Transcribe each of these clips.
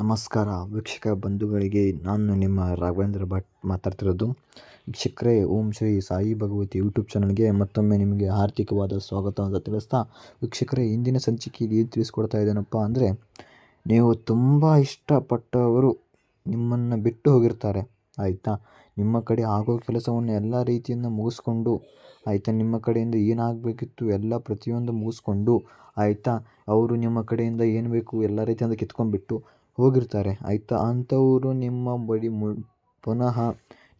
ನಮಸ್ಕಾರ. ವೀಕ್ಷಕ ಬಂಧುಗಳಿಗೆ ನಾನು ನಿಮ್ಮ ರಾಘವೇಂದ್ರ ಭಟ್ ಮಾತಾಡ್ತಿರೋದು. ವೀಕ್ಷಕರೇ, ಓಂ ಶ್ರೀ ಸಾಯಿ ಭಗವತಿ ಯೂಟ್ಯೂಬ್ ಚಾನಲ್ಗೆ ಮತ್ತೊಮ್ಮೆ ನಿಮಗೆ ಆರ್ಥಿಕವಾದ ಸ್ವಾಗತ ಅಂತ ತಿಳಿಸ್ತಾ, ವೀಕ್ಷಕರೇ, ಇಂದಿನ ಸಂಚಿಕೆಯಲ್ಲಿ ಏನು ತಿಳಿಸ್ಕೊಡ್ತಾ ಇದ್ದೇನಪ್ಪ ಅಂದರೆ, ನೀವು ತುಂಬ ಇಷ್ಟಪಟ್ಟವರು ನಿಮ್ಮನ್ನು ಬಿಟ್ಟು ಹೋಗಿರ್ತಾರೆ, ಆಯಿತಾ? ನಿಮ್ಮ ಕಡೆ ಆಗೋ ಕೆಲಸವನ್ನು ಎಲ್ಲ ರೀತಿಯಿಂದ ಮುಗಿಸ್ಕೊಂಡು, ಆಯಿತಾ? ನಿಮ್ಮ ಕಡೆಯಿಂದ ಏನಾಗಬೇಕಿತ್ತು ಎಲ್ಲ ಪ್ರತಿಯೊಂದು ಮುಗಿಸ್ಕೊಂಡು, ಆಯಿತಾ? ಅವರು ನಿಮ್ಮ ಕಡೆಯಿಂದ ಏನು ಬೇಕು ಎಲ್ಲ ರೀತಿಯಿಂದ ಕಿತ್ಕೊಂಡ್ಬಿಟ್ಟು ಹೋಗಿರ್ತಾರೆ. ಆಯಿತಾ? ಅಂಥವರು ನಿಮ್ಮ ಬಳಿ ಮು, ಪುನಃ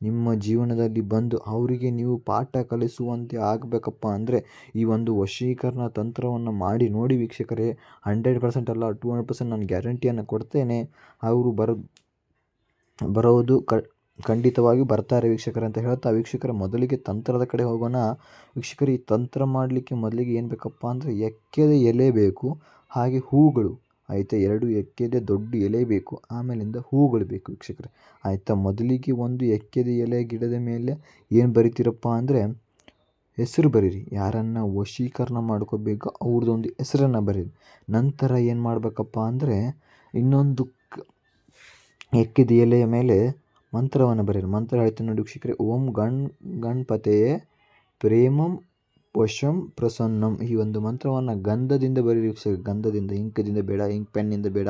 ನಿಮ್ಮ ಜೀವನದಲ್ಲಿ ಬಂದು ಅವರಿಗೆ ನೀವು ಪಾಠ ಕಲಿಸುವಂತೆ ಆಗಬೇಕಪ್ಪ ಅಂದರೆ ಈ ಒಂದು ವಶೀಕರಣ ತಂತ್ರವನ್ನು ಮಾಡಿ ನೋಡಿ ವೀಕ್ಷಕರೇ, ಹಂಡ್ರೆಡ್ ಪರ್ಸೆಂಟ್ ಅಲ್ಲ, ಟೂ ಹಂಡ್ರೆಡ್ ಪರ್ಸೆಂಟ್ ನಾನು ಗ್ಯಾರಂಟಿಯನ್ನು ಕೊಡ್ತೇನೆ. ಅವರು ಬರೋ, ಬರೋದು ಕ ಖಂಡಿತವಾಗಿ ಬರ್ತಾರೆ ವೀಕ್ಷಕರು ಅಂತ ಹೇಳ್ತಾ ವೀಕ್ಷಕರ, ಮೊದಲಿಗೆ ತಂತ್ರದ ಕಡೆ ಹೋಗೋಣ. ವೀಕ್ಷಕರು, ಈ ತಂತ್ರ ಮಾಡಲಿಕ್ಕೆ ಮೊದಲಿಗೆ ಏನು ಬೇಕಪ್ಪ ಅಂದರೆ ಎಕ್ಕೆದ ಎಲೆ ಬೇಕು, ಹಾಗೆ ಹೂಗಳು. ಆಯಿತಾ, ಎರಡು ಎಕ್ಕೆದೆ ದೊಡ್ಡ ಎಲೆ ಬೇಕು, ಆಮೇಲಿಂದ ಹೂಗಳು ಬೇಕು ವೀಕ್ಷಕರೇ. ಆಯಿತಾ, ಮೊದಲಿಗೆ ಒಂದು ಎಕ್ಕೆದೆ ಎಲೆ ಗಿಡದ ಮೇಲೆ ಏನು ಬರಿತೀರಪ್ಪ ಅಂದರೆ ಹೆಸರು ಬರೀರಿ. ಯಾರನ್ನು ವಶೀಕರಣ ಮಾಡ್ಕೋಬೇಕು ಅವ್ರದ್ದೊಂದು ಹೆಸರನ್ನು ಬರೀರಿ. ನಂತರ ಏನು ಮಾಡಬೇಕಪ್ಪ ಅಂದರೆ ಇನ್ನೊಂದು ಎಕ್ಕಿದ ಎಲೆಯ ಮೇಲೆ ಮಂತ್ರವನ್ನು ಬರೀರಿ. ಮಂತ್ರ ಹೇಳ್ತೀನಿ ನೋಡಿ ವೀಕ್ಷಕರೇ. ಓಂ ಗಣ್ ಗಣಪತೆಯೇ ಪ್ರೇಮಂ ವಶಂ ಪ್ರಸನ್ನಂ. ಈ ಒಂದು ಮಂತ್ರವನ್ನು ಗಂಧದಿಂದ ಬರೀರಿ ವೀಕ್ಷಕ ಗಂಧದಿಂದ, ಇಂಕದಿಂದ ಬೇಡ, ಇಂಕ್ ಪೆನ್ನಿಂದ ಬೇಡ.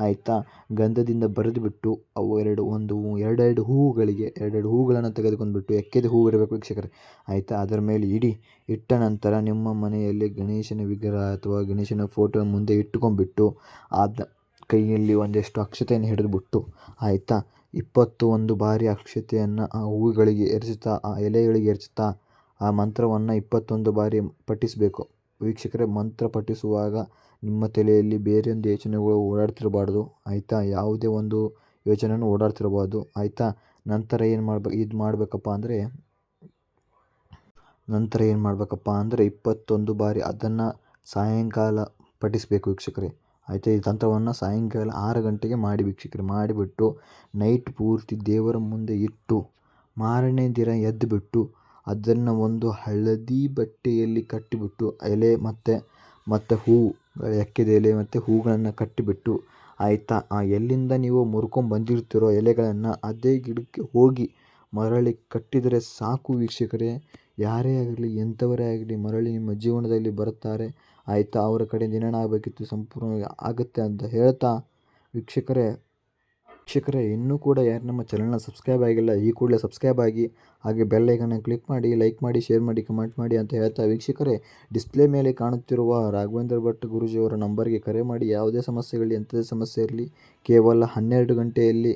ಆಯಿತಾ? ಗಂಧದಿಂದ ಬರೆದುಬಿಟ್ಟು ಅವು ಎರಡು, ಒಂದು ಎರಡೆರಡು ಹೂವುಗಳಿಗೆ, ಎರಡೆರಡು ಹೂವುಗಳನ್ನು ತೆಗೆದುಕೊಂಡ್ಬಿಟ್ಟು ಎಕ್ಕೆದ ಹೂವು ಇರಬೇಕು ವೀಕ್ಷಕರೇ. ಆಯಿತಾ? ಅದರ ಮೇಲೆ ಇಡಿ. ಇಟ್ಟ ನಂತರ ನಿಮ್ಮ ಮನೆಯಲ್ಲಿ ಗಣೇಶನ ವಿಗ್ರಹ ಅಥವಾ ಗಣೇಶನ ಫೋಟೋ ಮುಂದೆ ಇಟ್ಟುಕೊಂಡ್ಬಿಟ್ಟು ಆದ ಕೈಯಲ್ಲಿ ಒಂದಷ್ಟು ಅಕ್ಷತೆಯನ್ನು ಹಿಡಿದುಬಿಟ್ಟು, ಆಯಿತಾ? ಇಪ್ಪತ್ತು ಒಂದು ಬಾರಿ ಅಕ್ಷತೆಯನ್ನು ಆ ಹೂವುಗಳಿಗೆ ಎರಚುತ್ತಾ ಆ ಎಲೆಗಳಿಗೆ ಎರಚುತ್ತಾ ಆ ಮಂತ್ರವನ್ನು ಇಪ್ಪತ್ತೊಂದು ಬಾರಿ ಪಠಿಸಬೇಕು. ವೀಕ್ಷಕರೇ, ಮಂತ್ರ ಪಠಿಸುವಾಗ ನಿಮ್ಮ ತಲೆಯಲ್ಲಿ ಬೇರೊಂದು ಯೋಚನೆಗಳು ಓಡಾಡ್ತಿರಬಾರ್ದು. ಆಯಿತಾ? ಯಾವುದೇ ಒಂದು ಯೋಚನೆಯೂ ಓಡಾಡ್ತಿರಬಾರ್ದು. ಆಯಿತಾ? ನಂತರ ಏನು ಮಾಡ್ಬೇಕು ಇದು ಮಾಡಬೇಕಪ್ಪ ಅಂದರೆ, ನಂತರ ಏನು ಮಾಡಬೇಕಪ್ಪ ಅಂದರೆ ಇಪ್ಪತ್ತೊಂದು ಬಾರಿ ಅದನ್ನು ಸಾಯಂಕಾಲ ಪಠಿಸಬೇಕು ವೀಕ್ಷಕರೇ. ಆಯಿತಾ? ಈ ತಂತ್ರವನ್ನು ಸಾಯಂಕಾಲ ಆರು ಗಂಟೆಗೆ ಮಾಡಿ ವೀಕ್ಷಕರೇ. ಮಾಡಿಬಿಟ್ಟು, ನೈಟ್ ಪೂರ್ತಿ ದೇವರ ಮುಂದೆ ಇಟ್ಟು, ಮಾರನೇ ದಿನ ಎದ್ದುಬಿಟ್ಟು ಅದನ್ನು ಒಂದು ಹಳದಿ ಬಟ್ಟೆಯಲ್ಲಿ ಕಟ್ಟಿಬಿಟ್ಟು ಎಲೆ ಮತ್ತು ಮತ್ತು ಹೂವು ಎಕ್ಕೆದ ಎಲೆ ಮತ್ತು ಹೂಗಳನ್ನು ಕಟ್ಟಿಬಿಟ್ಟು, ಆಯಿತಾ? ಆ ಎಲ್ಲಿಂದ ನೀವು ಮುರ್ಕೊಂಡು ಬಂದಿರ್ತೀರೋ ಎಲೆಗಳನ್ನು ಅದೇ ಗಿಡಕ್ಕೆ ಹೋಗಿ ಮರಳಿ ಕಟ್ಟಿದರೆ ಸಾಕು ವೀಕ್ಷಕರೇ. ಯಾರೇ ಆಗಲಿ, ಎಂಥವರೇ ಆಗಲಿ ಮರಳಿ ನಿಮ್ಮ ಜೀವನದಲ್ಲಿ ಬರುತ್ತಾರೆ. ಆಯಿತಾ? ಅವರ ಕಡೆಯಿಂದ ಏನೇನಾಗಬೇಕಿತ್ತು ಸಂಪೂರ್ಣವಾಗಿ ಆಗುತ್ತೆ ಅಂತ ಹೇಳ್ತಾ ವೀಕ್ಷಕರೇ ವೀಕ್ಷಕರೇ, ಇನ್ನೂ ಕೂಡ ಯಾರು ನಮ್ಮ ಚಾನಲ್ನ ಸಬ್ಸ್ಕ್ರೈಬ್ ಆಗಿಲ್ಲ, ಈ ಕೂಡಲೇ ಸಬ್ಸ್ಕ್ರೈಬ್ ಆಗಿ, ಹಾಗೆ ಬೆಲ್ ಐಕನ್ನ ಕ್ಲಿಕ್ ಮಾಡಿ ಲೈಕ್ ಮಾಡಿ ಶೇರ್ ಮಾಡಿ ಕಮೆಂಟ್ ಮಾಡಿ ಅಂತ ಹೇಳ್ತಾ ವೀಕ್ಷಕರೇ ಡಿಸ್ಪ್ಲೇ ಮೇಲೆ ಕಾಣುತ್ತಿರುವ ರಾಘವೇಂದ್ರ ಭಟ್ ಗುರೂಜಿಯವರ ನಂಬರ್ಗೆ ಕರೆ ಮಾಡಿ, ಯಾವುದೇ ಸಮಸ್ಯೆಗಳಿ ಎಂಥದೇ ಸಮಸ್ಯೆ ಇರಲಿ, ಕೇವಲ ಹನ್ನೆರಡು ಗಂಟೆಯಲ್ಲಿ